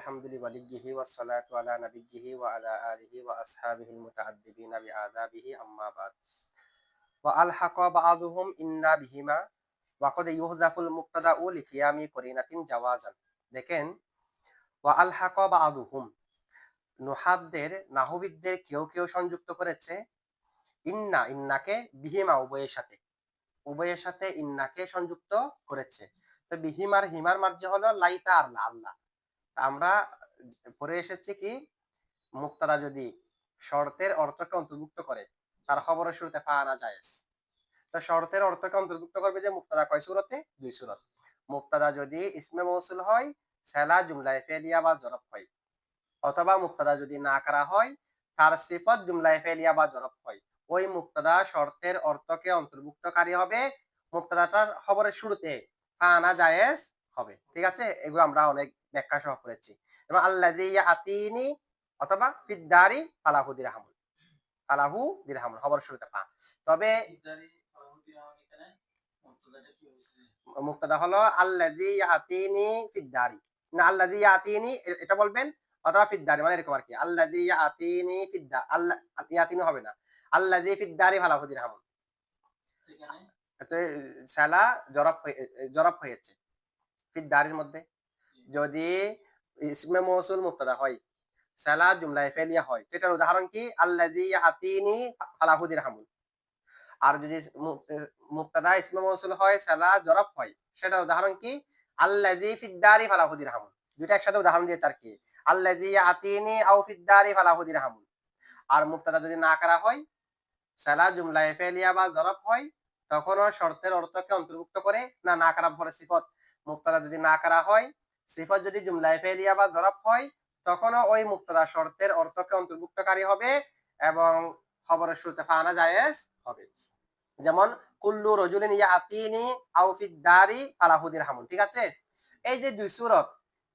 দেখেন নাহবিদদের কেউ কেউ সংযুক্ত করেছে। ইন্না, ইন্নাকে বিহিমা, উভয়ের সাথে। উভয়ের সাথে ইন্নাকে সংযুক্ত করেছে। তো বিহিমার, হিমার মার্জি হলো লাইতা আর আল্লাহ। আমরা পরে এসেছি কি মুক্তারা যদি শর্তের অর্থকে অন্তর্ভুক্ত করে, তার খবরের শুরুতে ফানা জায়েজ তো শর্তের অর্থকে অন্তর্ভুক্ত করবে যে মুক্তাদা কয় সুরতে? দুই সুরত। মুক্তাদা যদি ইসমে মৌসুল হয়, সেলা, জুমলায় ফেলিয়া বা জরফ হয়। অথবা মুক্তাদা যদি না করা হয়, তার সিফত জুমলায় ফেলিয়া বা জরফ হয়। ওই মুক্তাদা শর্তের অর্থকে অন্তর্ভুক্তকারী হবে, মুক্তাদাটার খবরের শুরুতে ফানা জায়েজ হবে। ঠিক আছে? এগুলো আমরা অনেক ব্যাখ্যা সহ করেছি। এবং আল্লাহ আতিনি অথবা ফিদ্দারি ফালাহু দিরহামুল ফালাহু দিরহামুল খবর শুরুতে পা। তবে মুক্তাদা হলো ইয়াতিনি ফিদ্দারি। না আল্লাযী ইয়াতিনি এটা বলবেন? অথবা ফিদ্দারি মানে এরকম আর কি আল্লাযী ইয়াতিনি ফিদ্দা আল্লাহ ইয়াতিনি হবে না। আল্লাযী ফিদ্দারি ফালাহু দিরহামুল তো সালা জরফ জরফ হয়েছে। ফিদ্দারির মধ্যে। যদি ইসমে মৌসুল মুক্তাদা হয় সালা জুমলায় ফেলিয়া হয়, তো এটার উদাহরণ কি? আল্লাযী ইয়াতিনি ফালাহু দিরহামুল আর যদি মুক্তাদা ইসমে মৌসুল হয় সালা জরফ হয়, সেটার উদাহরণ কি? আল্লাযী ফিদ্দারি ফালাহু দিরহামুল দুইটা একসাথে উদাহরণ দিয়েছে আর কি। আল্লাযী ইয়াতিনি আও ফিদ্দারি ফালাহু দিরহামুল আর মুক্তাদা যদি না করা হয় সালা জুমলায় ফেলিয়া বা জরফ হয়, তখনও শর্তের অর্থকে অন্তর্ভুক্ত করে না না করা পরে সিফত। মুক্তাদা যদি না করা হয় সিফত যদি জুমলায় ফেলিয়া বা জরফ হয়, তখনও ওই মুক্তাদা শর্তের অর্থকে অন্তর্ভুক্তকারী হবে এবং খবরের শুরুতে ফানা জায়েজ হবে। যেমন, কুল্লু রজুলিন ইয়াতিনি আও ফিদ্দারি ফালাহু দিরহামুন, ঠিক আছে? এই যে দুই সূরত,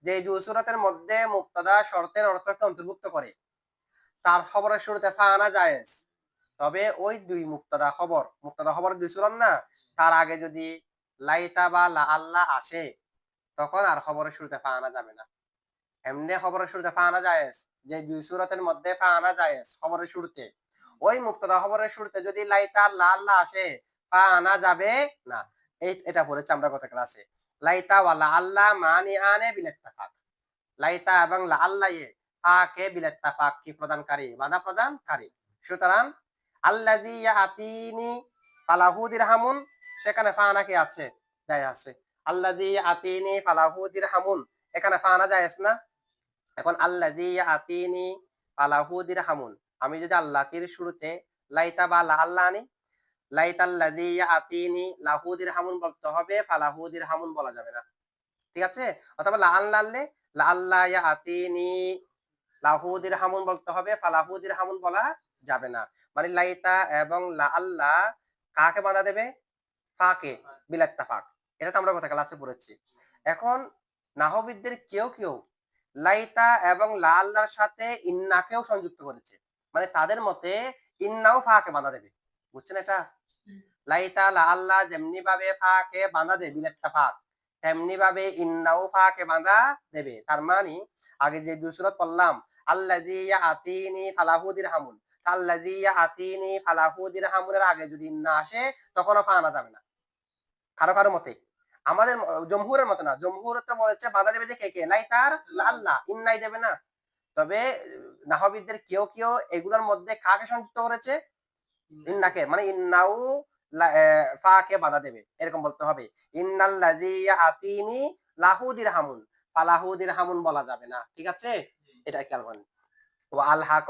যে দুই সূরতের মধ্যে মুক্তাদা শর্তের অর্থকে অন্তর্ভুক্ত করে, তার খবরের শুরুতে ফানা জায়েজ। তবে ওই দুই মুক্তাদা খবর, মুক্তদা খবর দুই সুরন না, তার আগে যদি লাইতা বা লা আল্লাহ আসে তখন আর খবরের শুরুতে ফানা যাবে না। এমনি খবরের শুরুতে ফানা জায়েজ যে দুই সুরতের মধ্যে ফানা জায়েজ খবরের শুরুতে। ওই মুক্তাদা খবরের শুরুতে যদি লাইতা লা আল্লাহ আসে ফানা যাবে না। এই, এটা পড়েছে আমরা গত ক্লাসে। লাইতা ওয়ালা আল্লাহ মানি আনে বিলেত্তাফাক। লাইতা এবং লা আল্লাহ এ ফাকে বিলেত্তাফাক কি প্রদানকারী? বাধা প্রদানকারী। সুতরাং, আল্লাযী ইয়াতিনি ফালাহু দিরহামুন, সেখানে ফানা কি আছে? যায় আছে। না আমি যদি শুরুতে লাইতা বা আল্লাহ ঠিক আছে? অথবা লা আল্লাহ আল্লাহ লাহু দিরহামুন বলতে হবে দিরহামুন বলা যাবে না। মানে লাইতা এবং লা আল্লাহ কাকে বাধা দেবে? ফাকে বিলাত্তাফাক এটা তো আমরা কথা ক্লাসে পড়েছি। এখন নাহবিদদের কেউ কেউ লাইতা এবং লা আল্লাহর সাথে ইন্নাকেও সংযুক্ত করেছে। মানে তাদের মতে ইন্নাও ফাকে বাধা দেবে। বুঝছেন এটা? লাইতা লা আল্লাহ যেমনি ভাবে ফাকে বাঁধা দেবে বিলাত্তাফাক তেমনি ভাবে ইন্নাও ফাকে বাঁধা দেবে। তার মানে আগে যে দুসুরত পড়লাম, আল্লাযী ইয়াতিনি ফালাহু দিরহামুন। আল্লাযী ইয়াতিনি ফালাহু দিরহামুনের আগে যদি ইন্না আসে, তখনও ফানা যাবে না। কারও কারও মতে। আমাদের জমহুরের মতে না। জমহুর তো বলেছে বাধা দেবে যে কে কে? লাই তার আল্লাহ ইন্নাই দেবে না। তবে নাহবিদদের কেউ কেউ এগুলোর মধ্যে কাকে সংযুক্ত করেছে? ইন্নাকে মানে ইন্নাউ ফাকে বাধা দেবে এরকম বলতে হবে। ইয়াতিনি লাহু দিরহামুন ফালাহু দিরহামুন বলা যাবে না ঠিক আছে? এটা খেয়াল করেন। ও আলহাক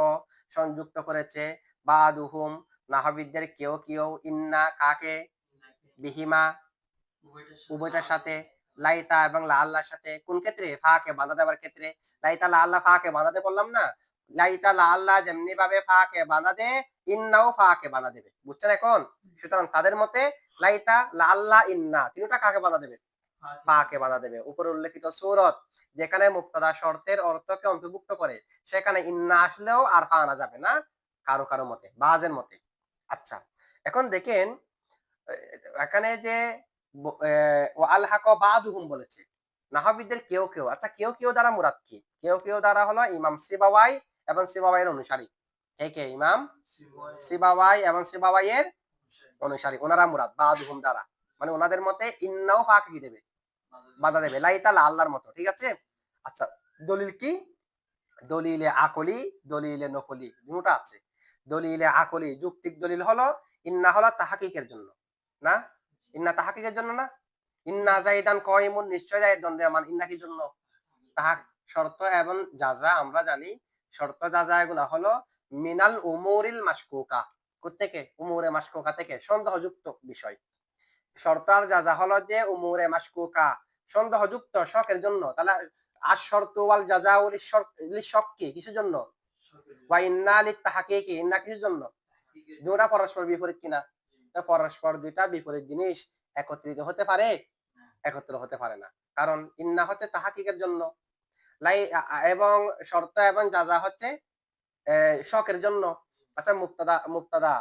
সংযুক্ত করেছে বাদুহুম নাহবিদদের কেউ কেউ ইন্না কাকে? বিহিমা উভয়টার সাথে। লাইতা এবং লা আল্লাহর সাথে কোন ক্ষেত্রে? ফাকে বাধা দেওয়ার ক্ষেত্রে। লাইতা লা আল্লাহ ফাকে বাধা দে বললাম না? লাইতা লা আল্লাহ যেমনি ভাবে ফাকে বাধা দে ইন্নাও ফাকে বাধা দেবে। বুঝছেন এখন? সুতরাং তাদের মতে লাইতা লা আল্লাহ ইন্না তিনটা কাকে বাধা দেবে? ফাকে। বাধা দেবে। উপরে উল্লেখিত সূরত যেখানে মুক্তাদা শর্তের অর্থকে অন্তর্ভুক্ত করে সেখানে ইন্না আসলেও আর ফা আনা যাবে না কারও কারও মতে বাজের মতে। আচ্ছা এখন দেখেন এখানে যে ও বাদুহুম বলেছে। কেউ কেউ আচ্ছা কেউ কেউ দ্বারা মুরাদ কি কেউ কেউ দ্বারা হলো ইমাম সিবাওয়াই এবং সিবাওয়াইয়ের অনুসারী। কে কে? ইমাম সিবাওয়াই এবং সিবাওয়াইয়ের অনুসারী, ওনারা মুরাদ, বাদুহুম দ্বারা। মানে ওনাদের মতে ইন্নাও ফাঁকি দেবে? বাধা দেবে লাইতা আল্লাহর মতো, ঠিক আছে? আচ্ছা দলিল কি? দলিলে আকলি, দলিলে নকলি, দুটা আছে। দলিলে আকলি, যুক্তিক দলিল হলো ইন্না হলো তাহাকিকের জন্য, না? ইন্না তাহাকিকের জন্য না? ইন্না জাইদান কয়মুন নিশ্চয় জাইদ দণ্ডমান ইন্না কি জন্য? তাহা শর্ত এবং যাজা আমরা জানি। শর্ত যাজা এগুলা হলো মিনাল উমুরিল মাসকুকা থেকে উমুরে মাসকুকা থেকে। সন্দেহযুক্ত বিষয়। শর্তার যাজা হলো যে উমুরে মাসকুকা সন্দেহযুক্ত শখের জন্য। তাহলে আর শর্ত ওয়াল যাজা ওলি শখ কি কিসের জন্য? ওয়া ইন্না লি তাহাকিকি ইন্না কিসের জন্য? দুটা পরস্পর বিপরীত কিনা? পরস্পর দুইটা বিপরীত জিনিস একত্রিত হতে পারে, একত্র হতে পারে না। কারণ ইন্না হচ্ছে তাহাকিকের জন্য। লাই এবং শর্ত এবং যাজা হচ্ছে শখের জন্য। আচ্ছা মুক্তাদা মুক্তাদা,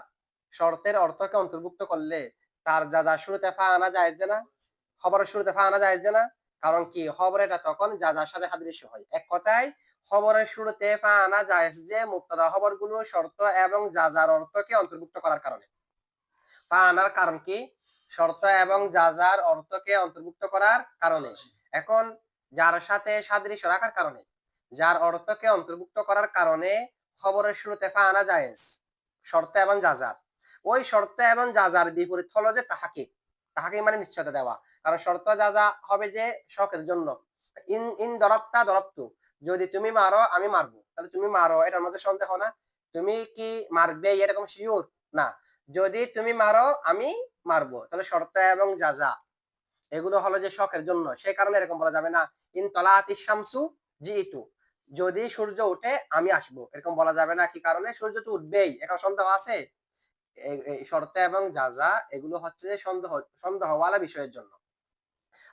শর্তের অর্থকে অন্তর্ভুক্ত করলে তার যা যা শুরুতে ফা আনা যায় যে না, খবরের শুরুতে ফা আনা যায় যে না, কারণ কি, খবর এটা তখন যা, যার সাথে সাদৃশ্য হয়। এক কথায়, খবরের শুরুতে ফা আনা যায় যে মুক্তাদা খবরগুলো শর্ত এবং যা, যার অর্থকে অন্তর্ভুক্ত করার কারণে। ফা আনার কারণ কি? শর্ত এবং যা যার অর্থকে অন্তর্ভুক্ত করার কারণে। এখন যার সাথে সাদৃশ্য রাখার কারণে। যার অর্থকে অন্তর্ভুক্ত করার কারণে খবরের শুরুতে ফা আনা যায় শর্ত এবং যাজার ওই শর্ত এবং যাজার বিপরীত হলো যে তাহাকে। তাহাকে মানে নিশ্চয়তা দেওয়া। কারণ শর্ত যাজা হবে যে শখের জন্য। ইন ইন দরপ্তা দরপ্তু। যদি তুমি মারো, আমি মারবো। তাহলে তুমি মারো, এটার মধ্যে সন্দেহ না। তুমি কি মারবে, এরকম শিওর? না। যদি তুমি মারো, আমি মারবো। তাহলে শর্ত এবং যাজা এগুলো হলো যে শখের জন্য। সেই কারণে এরকম বলা যাবে না, ইন তলাতি শামসু জিতু যদি সূর্য উঠে আমি আসব। এরকম বলা যাবে না, কি কারণে? সূর্য তো উঠবেই। এখন সন্দেহ আছে? শর্ত এবং যাজা এগুলো হচ্ছে যে সন্দেহ, সন্দেহওয়ালা বিষয়ের জন্য।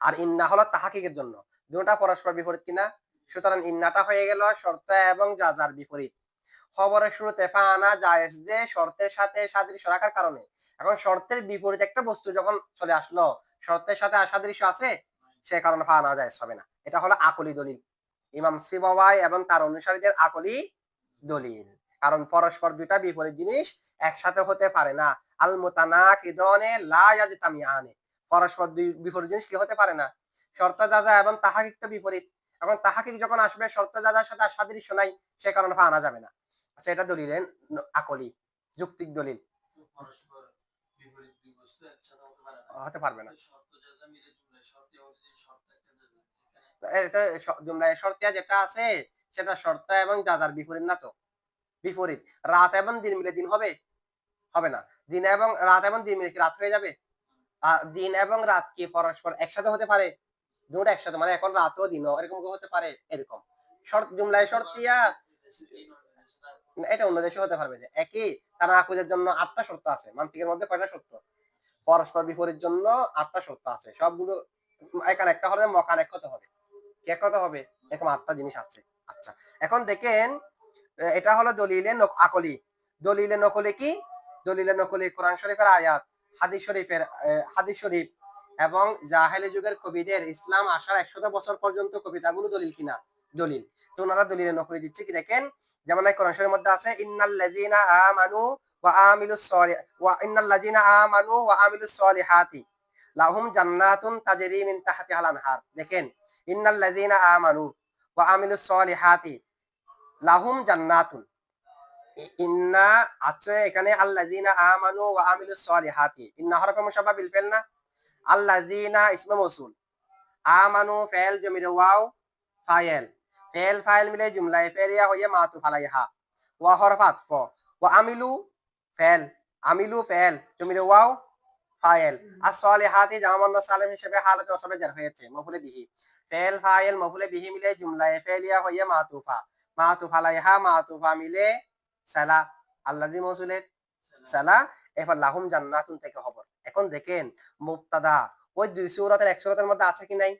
আর ইন্না হলো তাহাকিকের জন্য। দুটা পরস্পর বিপরীত কিনা? সুতরাং ইন্নাটা হয়ে গেল শর্ত এবং যা যাজার বিপরীত। খবরের শুরুতে ফানা, জায়েজ, যে শর্তের সাথে সাদৃশ্য রাখার কারণে। এখন শর্তের বিপরীত একটা বস্তু যখন চলে আসলো, শর্তের সাথে সাদৃশ্য আছে? সে কারণে ফানা, জায়েজ হবে না। এটা হলো আকলি দলিল। ইমাম সিবাওয়াই এবং তার অনুসারীদের আকলি দলিল। কারণ পরস্পর দুইটা বিপরীত জিনিস একসাথে হতে পারে না। আল মুতানাকিদনে লা ইয়াজতামিয়ানে পরস্পর বিপরীত জিনিস কি হতে পারে না? শর্ত যা এবং তাহাকিক তো বিপরীত। এখন তাহাকিক যখন আসবে শর্ত সাথে সাদৃশ্য নাই সে কারণে আনা যাবে না। আচ্ছা এটা দলিলের আকলি যুক্তিক দলিল। হতে পারবে না। শর্তিয়া যেটা আছে সেটা শর্ত এবং যাজার বিপরীত না তো। বিপরীত। রাত এবং দিন মিলে দিন হবে? হবে না। দিন এবং রাত এবং দিন মিলে কি রাত হয়ে যাবে? দিন এবং রাত কি পরস্পর একসাথে হতে পারে? দুটো একসাথে মানে এখন রাতও দিনও, এরকম হতে পারে? এরকম। শর্ত, জুমলায় শর্তিয়া এটা অন্য দেশে হতে পারবে যে, একই তারা আকুজের জন্য আটটা শর্ত আছে, মান্তিকের মধ্যে কয়টা শর্ত? পরস্পর বিপরীত জন্য আটটা শর্ত আছে, সবগুলো এখানে একটা হবে, মকান এক হতে হবে। কে কত হবে? এরকম আটটা জিনিস আছে। আচ্ছা এখন দেখেন, এটা হলো দলিলে আকলি। দলিলে নকলে কি? দলিলে নকলি কোরআন শরীফের আয়াত, হাদিস শরীফের হাদিস শরীফ এবং জাহেলি যুগের কবিদের ইসলাম আসার একশত বছর পর্যন্ত কবিতাগুলো দলিল কিনা? দলিল। তো ওনারা দলিলে নকলি দিচ্ছে কি দেখেন? যেমন কোরআন শরীফের মধ্যে আছে ইন্নাল লাযিনা আমানু ওয়া আমিলুস সলিহ ওয়া ইন্নাল লাযিনা আমানু ওয়া আমিলুস সলিহাতি লাহুম জান্নাতুন তাজরি মিন আনহার। দেখেন ইন্নাল লাযিনা আমানু ওয়া আমিলুস সলিহাতি লাহুম জান্নাতুন। ইন্না আছে এখানে, আল্লাযিনা আমানু ওয়া আমিলুস সলিহাতি। ইন্না হরফে মুশাব্বা বিল ফেল না? আল্লাযিনা ইসমে মৌসুল। আমানু ফেল জমির ওয়াও ফাইল ফেল ফাইল মিলে জুমলায় ফেলিয়া হইয়া মাতু ফালাইহা। ওয়া হরফ আতফ ওয়া আমিলু ফেল। আমিলু ফেল জমির ওয়াও ফাইল আর সলিহাতি জামান্না সালেম হিসেবে হালাতে ওসবে জার হয়েছে। মফুলে বিহি। ফেল ফাইল মফুলে বিহি মিলে জুমলায় ফেলিয়া হইয়া মাতুফা মাতুফ আলাইহা মাতুফা মিলে সালা। আল্লাদি মৌসুলের সালা। এরপর লাহুম জান্নাতুন থেকে খবর। এখন দেখেন মুক্তাদা ওই দুই সুরতের এক সুরতের মধ্যে আছে কি নাই?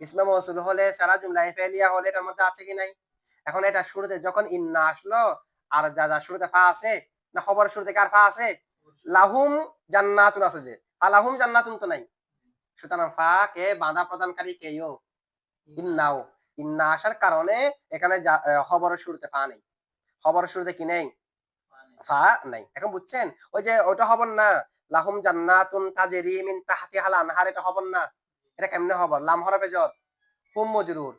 ইসমে মৌসুল হলে, সারা জুমলা ফেলিয়া হলে এটার মধ্যে আছে কি নাই? এখন এটা শুরুতে যখন ইন্না আসলো, আর যা যা শুরুতে ফা আছে, না খবর শুরুতে কার ফা আছে? লাহুম জান্নাতুন আছে যে। লাহুম জান্নাতুন তো নাই। সুতরাং ফা কে বাধা প্রদানকারী কেও ইন্নাও। ইন্না আসার কারণে এখানে খবরের শুরুতে ফা নেই। খবরের শুরুতে কি নেই? বুঝছেন? ওই যে ওটা খবর না। লাহুম জান্নাতুন তাজরি মিন তাহতিহাল আনহার, এটা খবর না। এটা কেমনে খবর লাম হরফে জ্বর হুম মজরুর।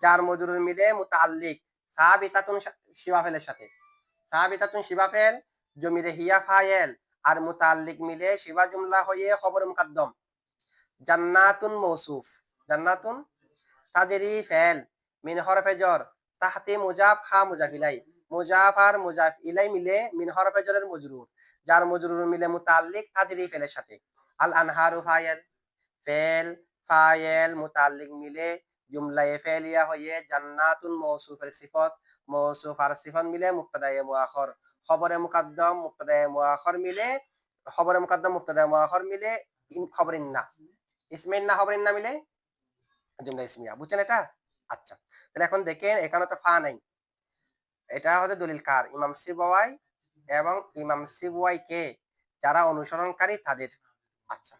চার মজরুর মিলে মুতাআল্লিক। সাবিতাতুন শিবাফেলের সাথে। সাবিতাতুন শিবাফেল, জমিরে হিয়া ফায়েল। আর মুতাআল্লিক মিলে শিবা জুমলা হয়ে খবর মুকাদ্দম। জান্নাতুন মৌসুফ। জান্নাতুন তাজরি ফেল। মিন হরফে জ্বর তাহতে মুজাফ হা মুজাফিলাই মুজাফ আর মুজাফ ইলাই মিলে মিন হরফে জ্বরের মজরুর, যার মজরুর মিলে মুতাল্লিক তাজরি ফেলের সাথে। আল আনহারু ফায়েল, ফেল ফায়েল মুতাল্লিক মিলে জুমলায়ে ফেলিয়া হয়ে জান্নাতুন মৌসুফের সিফত, মৌসুফ আর সিফত মিলে মুক্তাদায়ে মুআখর। খবরে মুকাদ্দম, মুক্তাদায়ে মুআখর মিলে, খবরে মুকাদ্দম, মুক্তাদায়ে মুআখর মিলে ইন খবরিন না ইসমিন না খবরিন না মিলে? জুমলা ইসমিয়া। বুঝছেন এটা? আচ্ছা। তাহলে এখন দেখেন, এখানে তো ফা নাই। এটা হচ্ছে দলিল কার? ইমাম সিবাওয়াই এবং ইমাম সিবওয়াই কে যারা অনুসরণকারী তাদের। আচ্ছা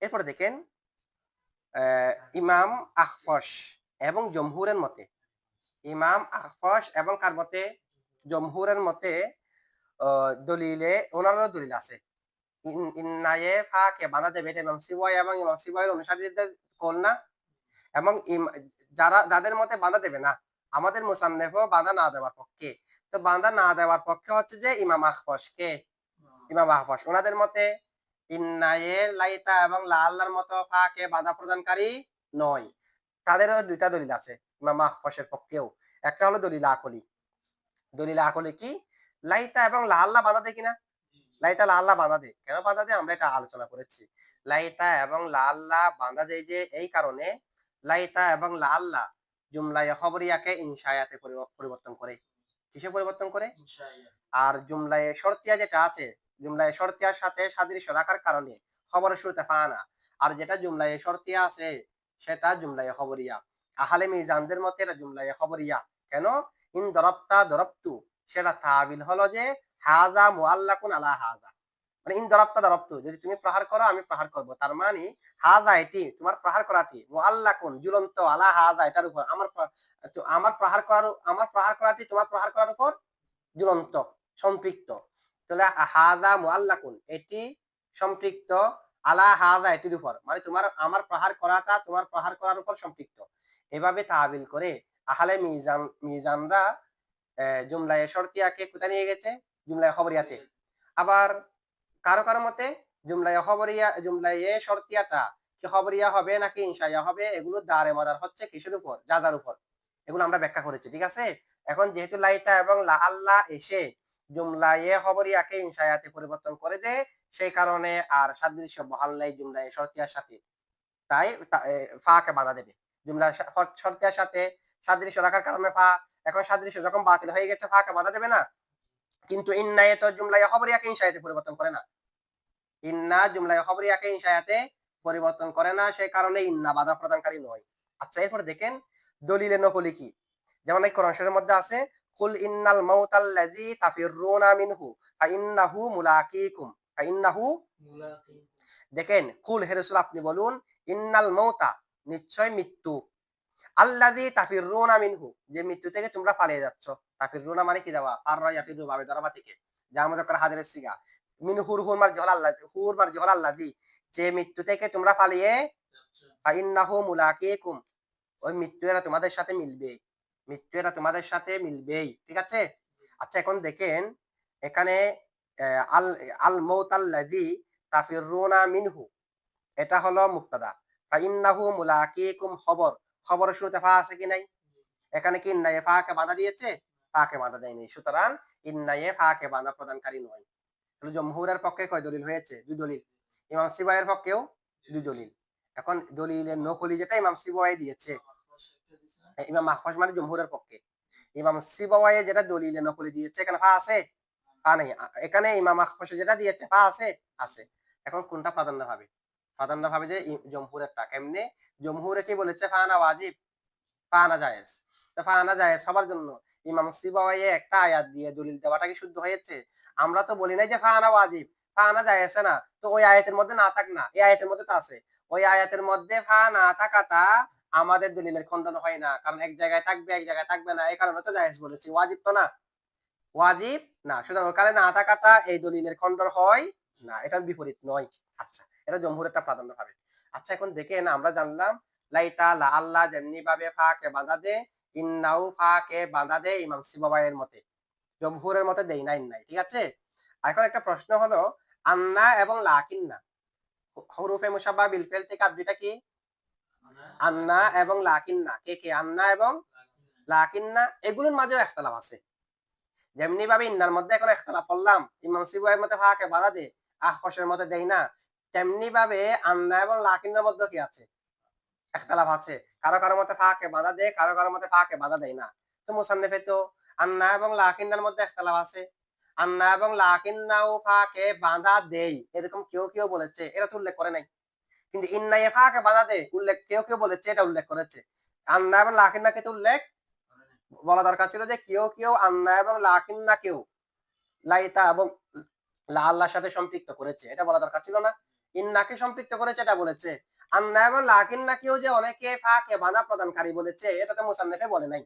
এরপর দেখেন ইমাম আখফস এবং জমহুরের মতে, ইমাম আখফস এবং কার মতে? জমহুরের মতে দলিলে ওনারও দলিল আছে। ইন- ইন্নায়ে বাধা দেবে। এবং ইমাম অনুসারীদের না এবং যারা, যাদের মতে বাধা দেবে না আমাদের মুসান্নেফও বাধা না দেওয়ার পক্ষে। তো বাধা না দেওয়ার পক্ষে হচ্ছে যে ইমাম আখফস কে ইমাম আহফস ওনাদের মতে লাইতা এবং লা আল্লাহর মতো ফাকে বাধা প্রদানকারী নয়। তাদেরও দুইটা দলিল আছে ইমাম আহফসের পক্ষেও। একটা হলো দলিল আকলি। দলিল আকলি কি? লাইতা এবং লা আল্লাহ বাধা দেয় কিনা? লাইতা লা আল্লাহ বাধা দেয়। কেন বাঁধা দেয়? আমরা এটা আলোচনা করেছি। লাইতা এবং লাল্লা বাঁধা দেয় যে এই কারণে লাইতা এবং লা আল্লাহ জুমলায় খবরিয়াকে ইনশায়াতে পরিবর্তন করে। কিসে পরিবর্তন করে? আর জুমলায় শর্তিয়া যেটা আছে জুমলায় শর্তিয়ার সাথে সাদৃশ্য রাখার কারণে খবরের শুরুতে পায় না। আর যেটা জুমলায় শর্তিয়া আছে সেটা জুমলায় খবরিয়া। আহলে মিজানদের মতে এটা জুমলায় খবরিয়া। কেন? ইন দরপ্তা দরপ্তু। সেটা তাবিল হলো যে হাজা মুআল্লাকুন আলা হাজা মানে ইন দরপ্তা। দরপ্তু যদি তুমি প্রহার করো, আমি প্রহার করব। তার মানে হাজা এটি, তোমার প্রহার করাটি, মুআল্লাকুন, ঝুলন্ত, আলা হাজা এটার উপর। আমার আমার প্রহার করার, আমার প্রহার করাটি, তোমার প্রহার করার উপর ঝুলন্ত, সম্পৃক্ত। তাহলে হাজা মুআল্লাকুন, এটি সম্পৃক্ত, আলা হাজা এটির উপর। মানে তোমার, আমার প্রহার করাটা, তোমার প্রহার করার উপর সম্পৃক্ত। এভাবে তাহাবিল করে আহলে মিজান, মিজানরা জুমলায় শর্তিয়াকে কোথায় নিয়ে গেছে? জুমলায় খবরিয়াতে। আবার কারও কারও মতে জুমলায় খবরিয়া জুমলায় শর্তিয়াটা কি খবরিয়া হবে নাকি ইনশাইয়া হবে, এগুলো দারে মাদার হচ্ছে কিসের উপর? যাজার উপর। এগুলো আমরা ব্যাখ্যা করেছি, ঠিক আছে? এখন যেহেতু লাইতা এবং লা আল্লাহ এসে জুমলায়ে খবরিয়াকে ইনশায়াতে পরিবর্তন করে দেয় সেই কারণে আর সাদৃশ্য বহাল নাই জুমলায়ে শর্তিয়ার সাথে। তাই ফাকে বাধা দেবে। জুমলা শর্তিয়ার সাথে সাদৃশ্য রাখার কারণে ফা, এখন সাদৃশ্য যখন বাতিল হয়ে গেছে, ফাকে বাধা দেবে না? কিন্তু ইন্নায়ে তো জুমলায়ে খবরিয়াকে ইনশায়াতে পরিবর্তন করে না। ইন্না জুমলায়ে খবরিয়াকে ইনশায়াতে পরিবর্তন করে না সেই কারণে ইন্না বাধা প্রদানকারী নয়। আচ্ছা এরপর দেখেন দলিলে নকলি কি? যেমন এই কোরআন শরীফের মধ্যে আছে কুল ইন্নাল মাউতাল্লাযী তাফিরুনা মিনহু ফাইন্নাহু মুলাকিকুম ফাইন্নাহু দেখেন কুল হে রাসূল আপনি বলুন ইন্নাল মাউতা নিশ্চয় মৃত্যু। আল্লাযী তাফিরুনা মিনহু যে মৃত্যু থেকে তোমরা পালিয়ে যাচ্ছ। তাফিরুনা মানে কি যাওয়া আর ইয়াফিরু বাবে দরবা থেকে যা মুজাক্কার হাজিরের সিগা মিনহুর হুর মার জহল আল্লাহ হুর মার জহল আল্লাযী যে মৃত্যু থেকে তোমরা পালিয়ে ফাইন্নাহু মুলাকিকুম। ওই মৃত্যু এরা তোমাদের সাথে মিলবে। মৃত্যু এরা তোমাদের সাথে মিলবেই। ঠিক আছে? আচ্ছা এখন দেখেন এখানে আল আল মৌতাল্লাযী তাফিরুনা মিনহু। এটা হলো মুক্তাদা ফাইন্নাহু মুলাকিকুম খবর। খবরের শুরুতে ফা আছে কি নাই? এখানে কি নাই? ফাকে বাধা দিয়েছে? ফাকে বাধা দেয়নি। সুতরাং ইন্নায়ে ফাকে বাধা প্রদানকারী নয়। তাহলে জমহুরের পক্ষে কয় দলিল হয়েছে? দুই দলিল। ইমাম সিবাইয়ের পক্ষেও দুই দলিল। এখন দলিলের নকলি যেটা ইমাম সিবাই দিয়েছে, ইমাম মাহফাজ মানে জমহুরের পক্ষে। ইমাম যেটা দলিলে নকলি দিয়েছে, এখানে ফা আছে? ফা এখানে ইমাম মাহফাজ যেটা দিয়েছে, ফা আছে? আছে। এখন কোনটা প্রাধান্য হবে? প্রাধান্য ভাবে যে জমহুরেরটা। কেমনে? জমহুরে কি বলেছে ফানা ওয়াজিব? ফানা জায়েজ। তো ফানা জায়েজ সবার জন্য। ইমাম সিবাওয়ায়ে একটা আয়াত দিয়ে দলিল দেওয়াটা কি শুদ্ধ হয়েছে? আমরা তো বলি না যে ফানা ওয়াজিব। ফানা জায়েজ না। তো ওই আয়াতের মধ্যে না থাক না, এই আয়াতের মধ্যে তো আছে। ওই আয়াতের মধ্যে ফা না থাকাটা আমাদের দলিলের খণ্ডন হয় না। কারণ এক জায়গায় থাকবে, এক জায়গায় থাকবে না। এই কারণে তো জায়েজ বলেছি। ওয়াজিব তো না। ওয়াজিব না। সুতরাং ওখানে না থাকাটা এই দলিলের খণ্ডন হয় না। এটার বিপরীত নয়। আচ্ছা এটা জমহুর একটা প্রাধান্য পাবে। আচ্ছা এখন দেখেন আমরা জানলাম লাইতা লা আল্লাহ যেমনি ভাবে ফাঁকে বাঁধা দে ইন্নাউ ফাঁকে বাঁধা দে ইমাম মতে জমহুরের মতে দেই নাই নাই ঠিক আছে এখন একটা প্রশ্ন হলো আন্না এবং লাকিন্না হরুফে মুসাব্বা বিলফেল থেকে দুইটা কি আন্না এবং লাকিন্না কে কে আন্না এবং লাকিন্না এগুলোর মাঝেও একতলাপ আছে যেমনি ভাবে ইন্নার মধ্যে এখন একতলাপ করলাম ইমাম সিবুয়ের মধ্যে ফাঁকে বাধা দে আখপশের মধ্যে দেই না তেমনি ভাবে আন্না এবং লাকিন্নার মধ্যে কি আছে একতলাপ আছে। কারও কারও মতে ফাঁকে বাধা দেয়, কারও কারও মতে ফাঁকে বাধা দেয় না। তো মুসান্নেফে তো আন্না এবং লাকিন্নার মধ্যে একতলাপ আছে। আন্না এবং লাকিন্নাও ফাঁকে বাঁধা দেই এরকম কেউ কেউ বলেছে এটা তো উল্লেখ করে নাই। কিন্তু ইন্নাইয়ে ফাঁকে বাধা দেয়, উল্লেখ কেউ কেউ বলেছে, এটা উল্লেখ করেছে। আন্না এবং লাকিন্নাকে তো উল্লেখ বলা দরকার ছিল যে কেউ কেউ আন্না এবং লাকিন্না কেউ লাইতা এবং লা আল্লাহর সাথে সম্পৃক্ত করেছে, এটা বলা দরকার ছিল না। ইন্নাকে সম্পৃক্ত করেছে, এটা বলেছে। লাকিন্না কেউ যে অনেকে বাধা প্রদানকারী বলেছে এটা তো মুসান্নেফে বলে নাই।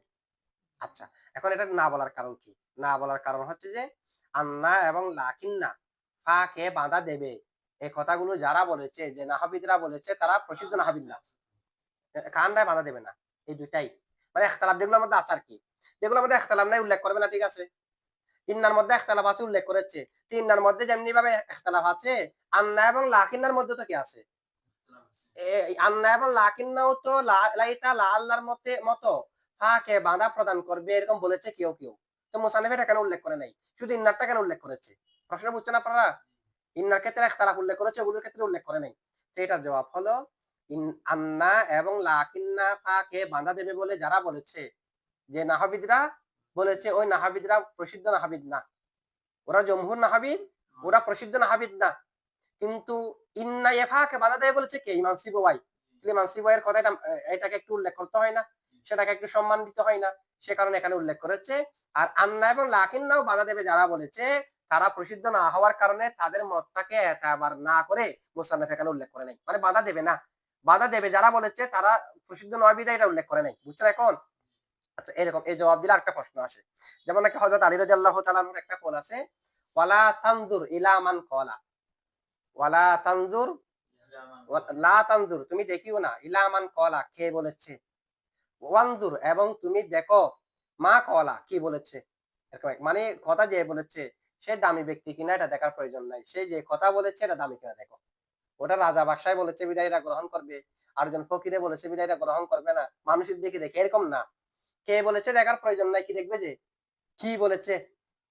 আচ্ছা এখন এটা না বলার কারণ কি? না বলার কারণ হচ্ছে যে আন্না এবং লাকিন্না বাধা দেবে। এই কথাগুলো যারা বলেছে, যে নাহাবিদরা বলেছে, তারা প্রসিদ্ধ নাহাবিদ না। কান্নায় বাধা দেবে না? এই দুইটাই। মানে একতলাপ যেগুলোর মধ্যে আছে আর কি? যেগুলোর মধ্যে একতলাপ নাই, উল্লেখ করবে না, ঠিক আছে? ইন্নার মধ্যে একতলাপ আছে, উল্লেখ করেছে। ইন্নার মধ্যে যেমনি ভাবে একতলাপ আছে আন্না এবং লাকিন্নার মধ্যে তো কি আছে? আন্না এবং লাকিন্নাও তো লাইতা মতে, মতো ফাঁকে প্রদান করবে, এরকম বলেছে কেউ কেউ। তো এটা কেন উল্লেখ করে নাই? শুধু ইন্নারটা কেন উল্লেখ করেছে? প্রশ্ন আপনারা? ইন্নার ক্ষেত্রে উল্লেখ করেছে, ওগুলোর ক্ষেত্রে উল্লেখ করে নাই। জবাব হলো আন্না এবং লাকিন্না ফাঁকে বাঁধা দেবে বলে যারা বলেছে, যে নাহাবিদরা বলেছে, ওই নাহাবিদরা প্রসিদ্ধ নাহাবিদ না। ওরা জমহুর নাহাবিদ, ওরা প্রসিদ্ধ নাহাবিদ না। কিন্তু বাধা দেবে বলেছে কে? ইমাম ইমাম কথা এটা এটাকে একটু উল্লেখ করতে হয় না। সেটাকে একটু সম্মান দিতে হয় না। সে কারণে এখানে উল্লেখ করেছে। আর আন্না এবং লাকিন্নাও বাধা দেবে যারা বলেছে, তারা প্রসিদ্ধ না হওয়ার কারণে তাদের মতটাকে আবার না করে মুসান্নাফ এখানে উল্লেখ করে নাই। মানে বাধা দেবে না। বাধা দেবে যারা বলেছে, তারা প্রসিদ্ধ নয় এটা উল্লেখ করে নাই। বুঝছেন এখন? আচ্ছা এরকম এই জবাব দিলে একটা প্রশ্ন আসে। যেমন নাকি হজরত আলী রাজি আল্লাহ তালানোর একটা কোল আছে, ওয়ালা তানজুর ইলা মান কলা ওয়ালা তানজুর লা তানজুর, তুমি দেখিও না। ইলা মান কলা, কে বলেছে? ওয়ানজুর, এবং তুমি দেখো মা কলা, কি বলেছে? মানে কথা যে বলেছে, সে দামি ব্যক্তি কিনা, এটা দেখার প্রয়োজন নাই। সে যে কথা বলেছে, এটা দামি কিনা, দেখো। ওটা রাজা বাসায় বলেছে, বিদায়ীরা গ্রহণ করবে। আর একজন ফকিরে বলেছে, বিদায়ীরা গ্রহণ করবে না। মানুষের দিকে দেখে এরকম না। কে বলেছে, দেখার প্রয়োজন নাই, কি দেখবে যে? কি বলেছে?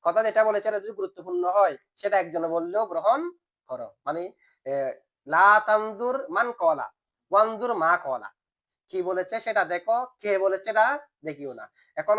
কথা যেটা বলেছে, এটা যদি গুরুত্বপূর্ণ হয়, সেটা একজনে বললেও গ্রহণ করো মানে লা মান কলা ওয়ানজুর মা কলা কি বলেছে সেটা দেখো, কে বলেছে এটা দেখিও না। এখন,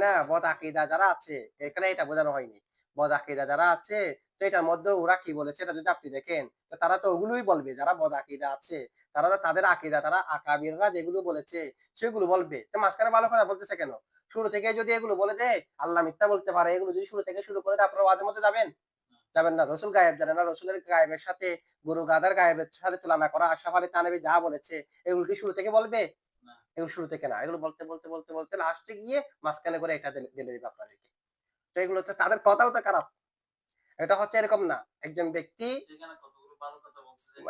না, বদ আকিদা যারা আছে, এখানে এটা বোঝানো হয়নি। বদ আকিদা যারা আছে তো এটার মধ্যে ওরা কি বলেছে এটা যদি আপনি দেখেন তো তারা তো ওগুলোই বলবে যারা বদ আকিদা আছে তারা তো তাদের আকিদা তারা আকাবিররা যেগুলো বলেছে সেগুলো বলবে। তো মাঝখানে ভালো কথা বলতেছে কেন? শুরু থেকে যদি এগুলো বলে দেয় আল্লাহ মিথ্যা বলতে পারে এগুলো যদি শুরু থেকে শুরু করে আপনারা ওয়াজের মধ্যে যাবেন? যাবেন না রসুল গায়েব জানে না রসুলের গায়েবের সাথে গরু গাদার গায়েবের সাথে তুলনা করা আশাফ আলী তানবী যা বলেছে এগুলো কি শুরু থেকে বলবে? এগুলো শুরু থেকে না এগুলো বলতে বলতে বলতে বলতে লাস্টে গিয়ে মাঝখানে করে এটা দিলে দিবে আপনাদেরকে। তো এগুলো তো তাদের কথাও তো খারাপ। এটা হচ্ছে এরকম না। একজন ব্যক্তি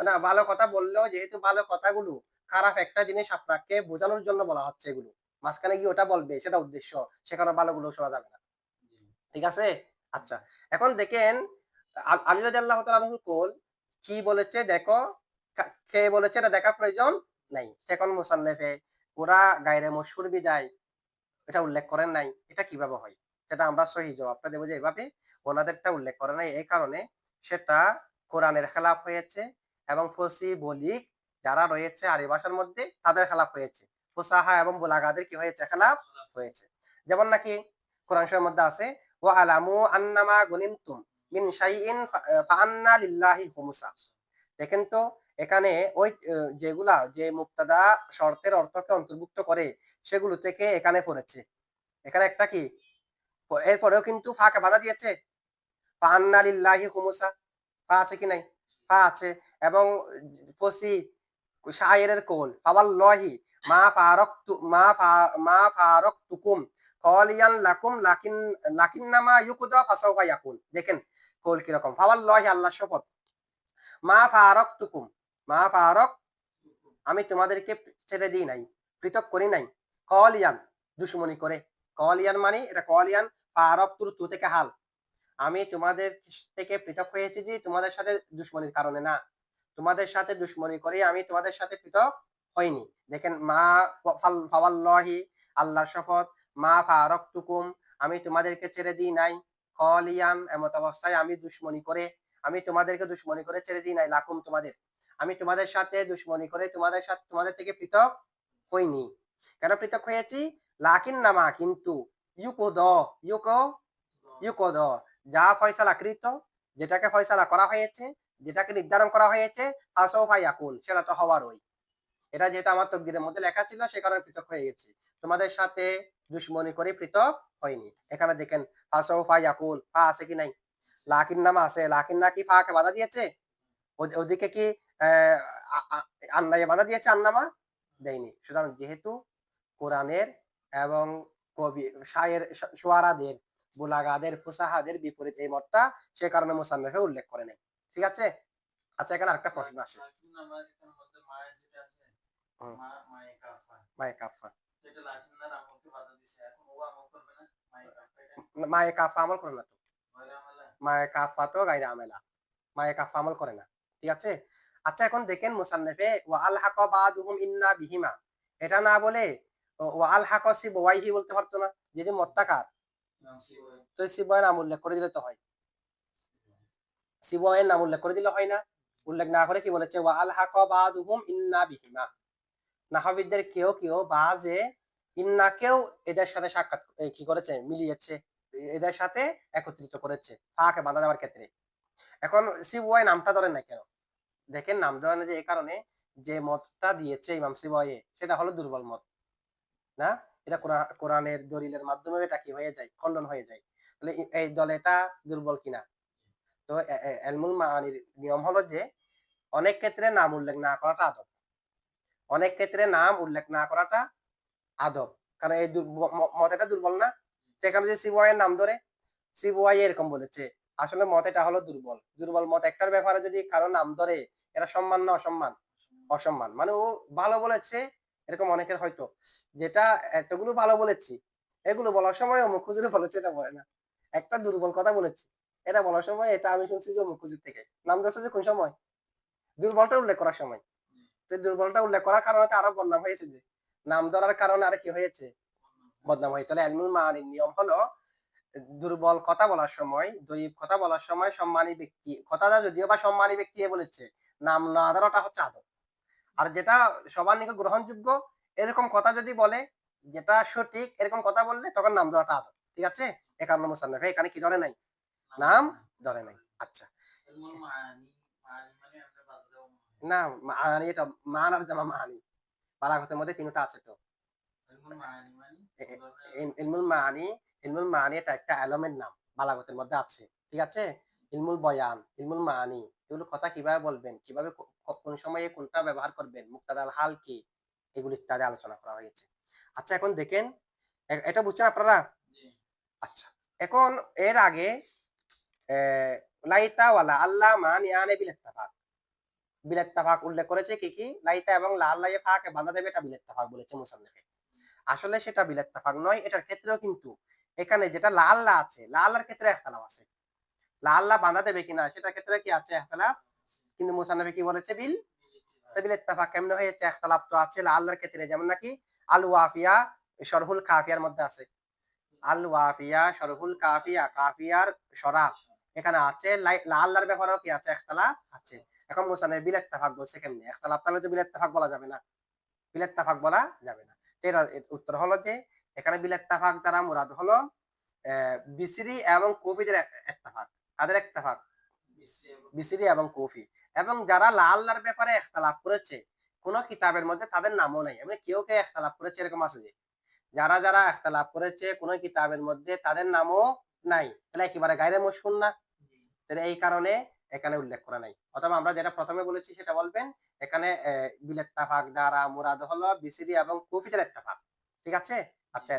না ভালো কথা বললেও যেহেতু ভালো কথাগুলো খারাপ একটা জিনিস আপনাকে বোঝানোর জন্য বলা হচ্ছে এগুলো। মাঝখানে গিয়ে ওটা বলবে সেটা উদ্দেশ্য সেখানে ভালোগুলো শোনা যাবে না। ঠিক আছে? আচ্ছা এখন দেখেন আলী রাজি আল্লাহ তালুর কোল কি বলেছে দেখো কা- কে বলেছে এটা দেখার প্রয়োজন নাই। এখন মুসান্নেফে ওরা গায়রে মশুর বিদায় এটা উল্লেখ করেন নাই এটা কীভাবে হয়? সেটা আমরা সহি জবাবটা দেবো যে এভাবে ওনাদেরটা উল্লেখ করে নাই। এই কারণে সেটা কোরআনের খেলাফ হয়েছে এবং ফসি বলিক যারা রয়েছে আরবি ভাষার মধ্যে তাদের খেলাফ হয়েছে। ফুসাহা এবং বোলাগাদের কি হয়েছে? খেলাফ হয়েছে। যেমন নাকি কোরআন শরীফের মধ্যে আছে, ওয়া আলামু আন্নামা গনিমতুম মিন শাইইন ফাআন্না লিল্লাহি খুমুসা দেখেন তো, এখানে ওই যেগুলা যে মুক্তাদা শর্তের অর্থকে অন্তর্ভুক্ত করে, সেগুলো থেকে এখানে পড়েছে। এখানে একটা কি? এরপরেও কিন্তু ফাঁকে বাধা দিয়েছে। আছে কি নাই? ফা আছে। এবং কোল। ফাওয়াল্লাহি, মা ফারাকতু, মা মা ফারাকতুকুম। কলিয়ান লাকুম, লাকিন ফাসাওফা ইয়াকুন দেখেন কোল কীরকম। ফাওয়াল্লাহি আল্লাহ শপথ। মা ফারাকতুকুম। মা ফারাক, আমি তোমাদেরকে ছেড়ে দিই নাই, পৃথক করি নাই। কলিয়ান, দুশ্মনী করে। কলিয়ান মানে? এটা কলিয়ান ফারাকতুর তু থেকে হাল। আমি তোমাদের থেকে পৃথক হয়েছি যে তোমাদের সাথে দুশ্মনীর কারণে, না। তোমাদের সাথে দুশ্মনী করে আমি তোমাদের সাথে পৃথক হইনি। দেখেন, মা ফাওয়াল্লাহি, আল্লাহর শপথ, মা ফারাকতুকুম আমি তোমাদেরকে ছেড়ে দিই নাই। কলিয়ান এমত অবস্থায় আমি দুশ্মনী করে, আমি তোমাদেরকে দুশ্মনী করে ছেড়ে দিই নাই, লাকুম তোমাদের। আমি তোমাদের সাথে দুশ্মনী করে তোমাদের সাথে, তোমাদের থেকে পৃথক হইনি। কেন পৃথক হয়েছি? লাকিন নামা কিন্তু ইউকো দ ইউকো ইউকো দ যা ফয়সালা কৃত যেটাকে ফয়সালা করা হয়েছে যেটাকে নির্ধারণ করা হয়েছে ফাসৌফা ইয়াকুন সেটা তো হওয়ারই এটা যেহেতু আমার তকদিরের মধ্যে লেখা ছিল সে কারণে পৃথক হয়ে গেছি। তোমাদের সাথে দুশ্মনী করে পৃথক হয়নি। এখানে দেখেন ফাসৌফা ইয়াকুন ফা আছে কি নাই? লাকিন নামা আছে লাকিন না কি ফাকে বাধা দিয়েছে? ওদিকে কি আহ, আ- আ- বাধা দিয়েছে আন্নামা? দেয়নি। সুতরাং যেহেতু কোরআনের এবং কবি শায়ের সোয়ারাদের বুলাগাদের ফুসাহাদের বিপরীত এই মতটা সে কারণে মুসান্নফে উল্লেখ করে নাই। ঠিক আছে? আচ্ছা এখানে আরেকটা প্রশ্ন আসে। মায়ে কাফা। মায়ে আমল করে না তো? মায়ে কাফা তো গাইরা আমেলা। মায়ে কাফা আমল করে না। ঠিক আছে? আচ্ছা এখন দেখেন মুসান্নফে ওয়া আল হাক বাদুহুম ইন্না বিহিমা। এটা না বলে ওয়া আল হাক সিবওয়াইহি বলতে পারতো না। যদি তো নাম উল্লেখ করে দিলে তো হয়। নাম উল্লেখ করে দিলে হয় না। উল্লেখ না করে কি বলেছে? হাক বাদুহুম ইন্না বিহিমা। কেউ কেউ বাজে ইন্নাকেও এদের সাথে সাক্ষাৎ কি করেছে? মিলিয়েছে। এদের সাথে একত্রিত করেছে। ফাকে বাধা দেওয়ার ক্ষেত্রে। এখন সিবওয়াই নামটা ধরেন না কেন? দেখেন নাম ধরেন যে এই কারণে যে মতটা দিয়েছে ইমাম সিবওয়াইয়ে সেটা হলো দুর্বল মত না? এটা কোরআ- কোরআনের দলিলের মাধ্যমে এটা কি হয়ে যায়? খণ্ডন হয়ে যায়। তাহলে এই- দল এটা দুর্বল কিনা? তো এলমুল মাআনির নিয়ম হলো যে, অনেক ক্ষেত্রে নাম উল্লেখ না করাটা আদব। অনেক ক্ষেত্রে নাম উল্লেখ না করাটা আদব। কারণ এই মত এটা দুর্বল না? সেখানে যে সিবওয়াইয়ের নাম ধরে সিবওয়াই এরকম বলেছে, আসলে মত এটা হলো দুর্বল। দুর্বল মত একটার ব্যাপারে যদি কারও নাম ধরে এটা সম্মান না অসম্মান? অসম্মান। মানে ও ভালো বলেছে এরকম অনেকের হয়তো, যেটা এতগুলো ভালো বলেছি, এগুলো বলার সময় অমুক হুজুরে বলেছে, এটা বলে না। একটা দুর্বল কথা বলেছি, এটা বলার সময় এটা আমি শুনছি যে অমুক হুজুর থেকে। নাম ধরছে যে কোন সময়? দুর্বলটা উল্লেখ করার সময়। তো দুর্বলটা উল্লেখ করার কারণে আরও বদনাম হয়েছে যে, নাম ধরার কারণে আর কি হয়েছে? বদনাম হয়েছে। এলমুল মানির নিয়ম হলো, দুর্বল কথা বলার সময় দৈব কথা বলার সময় সম্মানী ব্যক্তি, কথাটা যদিও বা সম্মানী ব্যক্তি বলেছে, নাম না ধরাটা হচ্ছে আদব। আর যেটা সবার নিকট গ্রহণযোগ্য, এরকম কথা যদি বলে, যেটা সঠিক, এরকম কথা বললে তখন নাম ধরাটা আদব। ঠিক আছে? একান্ন মুসান্নফ এখানে কি ধরে নাই? নাম ধরে নাই। আচ্ছা। না এটা জামা বালাগতের মধ্যে তিনটা আছে তো। ইলমুল মানি ইলমুল মানি এটা একটা আলমের নাম বালাগতের মধ্যে আছে। ঠিক আছে? ইলমুল বয়ান ইলমুল মানি এগুলো কথা কীভাবে বলবেন? কীভাবে কোন সময়ে কোনটা ব্যবহার করবেন মুক্তাদাল হাল কি এগুলো ইত্যাদি আলোচনা করা হয়েছে। আচ্ছা এখন দেখেন এটা বুঝছেন আপনারা? আচ্ছা এখন এর আগে আহ, লাইতা ওয়ালা আল্লাহ মান ইয়ানে উল্লেখ করেছে কি কি? লাইতা এবং লা আল্লাহ ফাকে বাধা দেবে এটা বলেছে মুসান্নিফে। আসলে সেটা বিল ইত্তাফাক নয় এটার ক্ষেত্রেও কিন্তু এখানে যেটা লা আল্লাহ আছে লা আল্লাহর ক্ষেত্রে ইখতিলাফ আছে। লা আল্লাহ বাধা দেবে কিনা সেটার ক্ষেত্রে কি আছে ইখতিলাফ কিন্তু মুসান্নিফে কি বলেছে? বিল বিল ইত্তাফাক। কেমনে হয়েছে? ইখতিলাফ তো আছে আল্লাহর ক্ষেত্রে। যেমন নাকি আল ওয়াফিয়া শরহুল কাফিয়ার মধ্যে আছে। আল ওয়াফিয়া শরহুল কাফিয়া কাফিয়ার সরাফ এখানে আছে আল্লাহর ব্যাপারেও কি আছে? ইখতিলাফ আছে। এখন মুসান্নিফ বিল ইত্তাফাক বলছে কেমনে? ইখতিলাফ তাহলে তো বিল ইত্তাফাক বলা যাবে না। বিল ইত্তাফাক বলা যাবে না। এর উত্তর হলো যে এখানে বিল ইত্তাফাক দ্বারা মুরাদ হলো আহ, বিসরি এবং কফিদের ইত্তাফাক। কাদের ইত্তাফাক? বিসরি এবং কফি। এবং যারা লা আল্লাহর ব্যাপারে ইখতিলাফ করেছে, কোন কিতাবের মধ্যে তাদের নামও নাই। মানে কেউ কেউ ইখতিলাফ করেছে এরকম আছে যে, যারা যারা ইখতিলাফ করেছে, কোন কিতাবের মধ্যে তাদের নামও নাই। তাহলে একেবারে গায়রে মশহুর না? তাহলে এই কারণে এখানে উল্লেখ করা নাই। অথবা আমরা যেটা প্রথমে বলেছি সেটা বলবেন, এখানে বিলেত্তাফাক দ্বারা মুরাদ হলো, বিসিরি এবং কুফিতের ইত্তেফাক। ঠিক আছে? আচ্ছা।